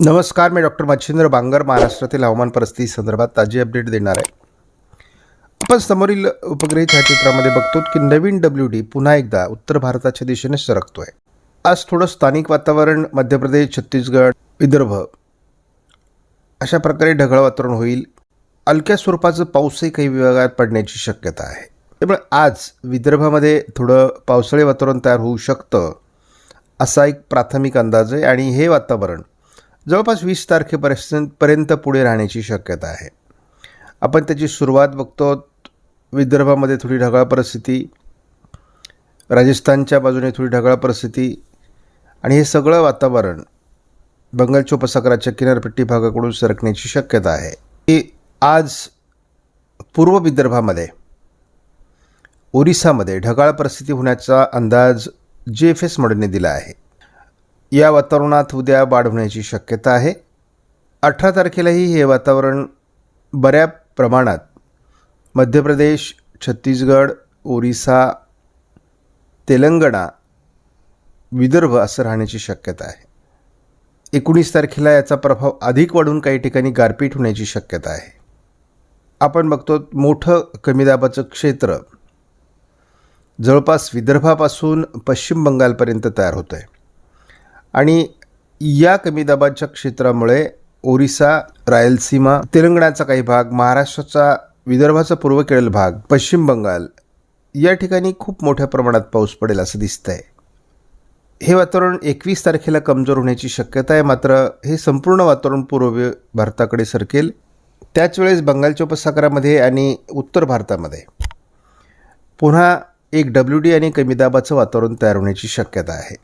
नमस्कार मी डॉक्टर मच्छिंद्र बांगर महाराष्ट्रातील हवामान परिस्थिती संदर्भात ताजी अपडेट देणार आहे. आपण समोरील उपग्रही छायाचित्रामध्ये बघतो की नवीन डब्ल्यू डी पुन्हा एकदा उत्तर भारताच्या दिशेने सरकतोय. आज थोडं स्थानिक वातावरण मध्य प्रदेश छत्तीसगड विदर्भ अशा प्रकारे ढगाळ वातावरण होईल. हलक्या स्वरूपाचं पाऊसही काही विभागात पडण्याची शक्यता आहे. त्यामुळे आज विदर्भामध्ये थोडं पावसाळी वातावरण तयार होऊ शकतं असा एक प्राथमिक अंदाज आहे. आणि हे वातावरण जवळपास वीस तारखेपर्यंत पर्यंत पुढे राहण्याची शक्यता आहे. आपण त्याची सुरुवात बघतो. विदर्भामध्ये थोडी ढगाळ परिस्थिती. राजस्थानच्या बाजूने थोडी ढगाळ परिस्थिती. आणि हे सगळं वातावरण बंगालच्या उपसागराच्या किनारपट्टी भागाकडून सरकण्याची शक्यता आहे. की आज पूर्व विदर्भामध्ये ओरिसामध्ये ढगाळ परिस्थिती होण्याचा अंदाज जे एफ एस मॉडेलने दिला आहे. या वातावरणात उद्या वाढ होण्याची शक्यता आहे. अठरा तारखेलाही हे वातावरण बऱ्या प्रमाणात मध्य प्रदेश छत्तीसगड ओरिसा तेलंगणा विदर्भ असं राहण्याची शक्यता आहे. एकोणीस तारखेला याचा प्रभाव अधिक वाढून काही ठिकाणी गारपीट होण्याची शक्यता आहे. आपण बघतो मोठं कमी दाबाचं क्षेत्र जवळपास विदर्भापासून पश्चिम बंगालपर्यंत तयार होतं आहे आणि या कमी दाबाच्या क्षेत्रामुळे ओरिसा रायलसीमा तेलंगणाचा काही भाग महाराष्ट्राचा विदर्भाचा पूर्वेकडील भाग पश्चिम बंगाल या ठिकाणी खूप मोठ्या प्रमाणात पाऊस पडेल असं दिसतं आहे हे वातावरण एकवीस तारखेला कमजोर होण्याची शक्यता आहे मात्र हे संपूर्ण वातावरण पूर्व भारताकडे सरकेल. त्याच वेळेस बंगालच्या उपसागरामध्ये आणि उत्तर भारतामध्ये पुन्हा एक डब्ल्यू डी आणि कमी दाबाचं वातावरण तयार होण्याची शक्यता आहे.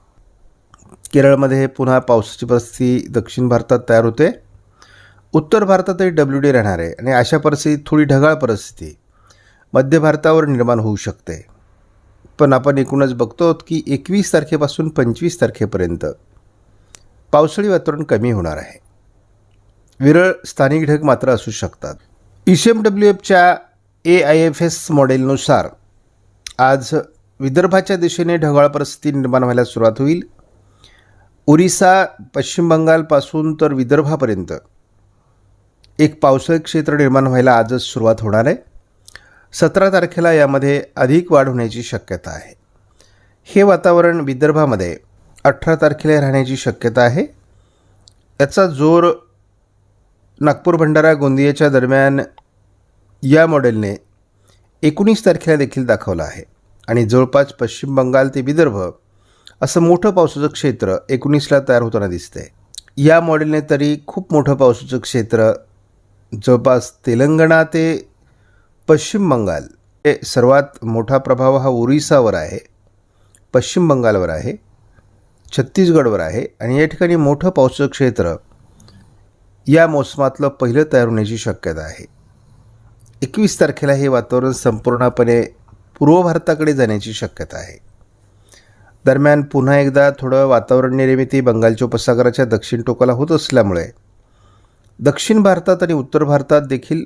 केरळमध्ये पुन्हा पावसाची परिस्थिती दक्षिण भारतात तयार होते. उत्तर भारतातही डब्ल्यू डी राहणार आहे आणि अशा परिस्थितीत थोडी ढगाळ परिस्थिती मध्य भारतावर निर्माण होऊ शकते. पण आपण एकूणच बघतो की एकवीस तारखेपासून पंचवीस तारखेपर्यंत पावसाळी वातावरण कमी होणार आहे. विरळ स्थानिक ढग मात्र असू शकतात. ईसीएम डब्ल्यू एफच्या ए आय एफ एस मॉडेलनुसार आज विदर्भाच्या दिशेने ढगाळ परिस्थिती निर्माण व्हायला सुरुवात होईल. ओरिसा पश्चिम बंगालपासून तर विदर्भापर्यंत. एक पावसाळी क्षेत्र निर्माण व्हायला आजच सुरुवात होणार आहे. सतरा तारखेला यामध्ये अधिक वाढ होण्याची शक्यता आहे. हे वातावरण विदर्भामध्ये अठरा तारखेला राहण्याची शक्यता आहे. याचा जोर नागपूर भंडारा गोंदियाच्या दरम्यान या मॉडेलने एकोणीस तारखेला देखील दाखवला आहे. आणि जवळपास पश्चिम बंगाल ते विदर्भ असं मोठं पावसाचं क्षेत्र एकोणीसला तयार होताना दिसतंय. या मॉडेलने तरी खूप मोठं पावसाचं क्षेत्र जवळपास तेलंगणा ते पश्चिम बंगाल हे सर्वात मोठा प्रभाव हा ओरिसावर आहे. पश्चिम बंगालवर आहे छत्तीसगडवर आहे आणि या ठिकाणी मोठं पावसाचं क्षेत्र या मोसमातलं पहिलं तयार होण्याची शक्यता आहे. एकवीस तारखेला हे वातावरण संपूर्णपणे पूर्व भारताकडे जाण्याची शक्यता आहे. दरम्यान पुन्हा एकदा थोडं वातावरण निर्मिती बंगालच्या उपसागराच्या दक्षिण टोकाला होत असल्यामुळे दक्षिण भारतात आणि उत्तर भारतात देखील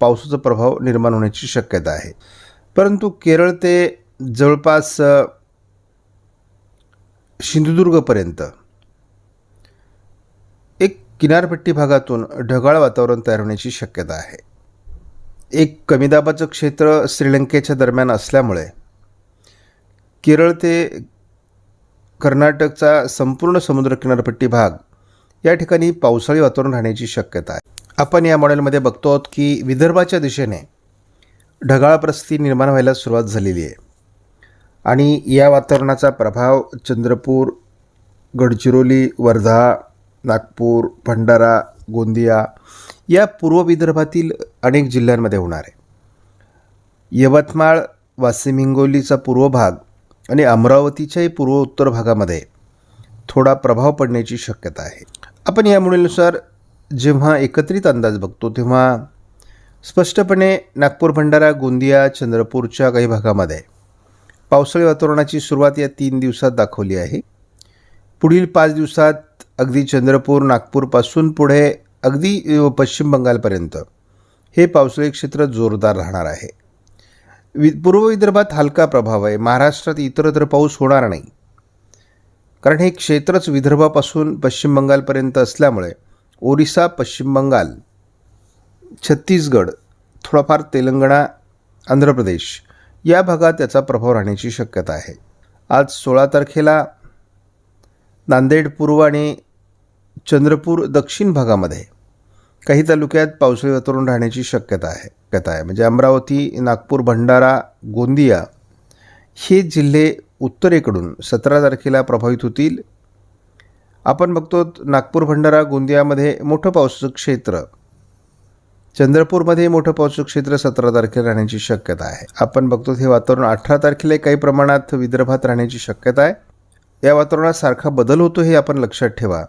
पावसाचा प्रभाव निर्माण होण्याची शक्यता आहे. परंतु केरळ ते जवळपास सिंधुदुर्गपर्यंत एक किनारपट्टी भागातून ढगाळ वातावरण तयार होण्याची शक्यता आहे. एक कमी दाबाचं क्षेत्र श्रीलंकेच्या दरम्यान असल्यामुळे केरळ ते कर्नाटकचा संपूर्ण समुद्र किनारपट्टी भाग या ठिकाणी पावसाळी वातावरण राहण्याची शक्यता आहे. आपण या मॉडेलमध्ये बघतो आहोत की विदर्भाच्या दिशेने ढगाळ परिस्थिती निर्माण व्हायला सुरुवात झालेली आहे. आणि या वातावरणाचा प्रभाव चंद्रपूर गडचिरोली वर्धा नागपूर भंडारा गोंदिया या पूर्व विदर्भातील अनेक जिल्ह्यांमध्ये होणार आहे. यवतमाळ वाशिम हिंगोलीचा पूर्व भाग आणि अमरावतीच्याही पूर्व उत्तर भागामध्ये थोडा प्रभाव पडण्याची शक्यता आहे. आपण या मुलीनुसार जेव्हा एकत्रित अंदाज बघतो तेव्हा स्पष्टपणे नागपूर भंडारा गोंदिया चंद्रपूरच्या काही भागामध्ये पावसाळी वातावरणाची सुरुवात या तीन दिवसात दाखवली आहे. पुढील पाच दिवसात अगदी चंद्रपूर नागपूरपासून पुढे अगदी पश्चिम बंगालपर्यंत हे पावसाळी क्षेत्र जोरदार राहणार आहे. वि पूर्व विदर्भात हलका प्रभाव आहे. महाराष्ट्रात इतरत्र पाऊस होणार नाही. कारण हे क्षेत्रच विदर्भापासून पश्चिम बंगालपर्यंत असल्यामुळे ओरिसा पश्चिम बंगाल छत्तीसगड थोडाफार तेलंगणा आंध्र प्रदेश या भागात याचा प्रभाव राहण्याची शक्यता आहे. आज सोळा तारखेला नांदेड पूर्व आणि चंद्रपूर दक्षिण भागामध्ये काही तालुक्यात पावसाळी वातावरण राहण्याची शक्यता आहे. शक्यता आहे. म्हणजे अमरावती नागपूर भंडारा गोंदिया हे जिल्हे उत्तरेकडून सतरा तारखेला प्रभावित होतील. आपण बघतो नागपूर भंडारा गोंदियामध्ये मोठं पावसाचं क्षेत्र. चंद्रपूरमध्ये मोठं पावसाचं क्षेत्र सतरा तारखेला राहण्याची शक्यता आहे. आपण बघतो हे वातावरण अठरा तारखेला काही प्रमाणात विदर्भात राहण्याची शक्यता आहे. या वातावरणात सारखा बदल होतो हे आपण लक्षात ठेवा.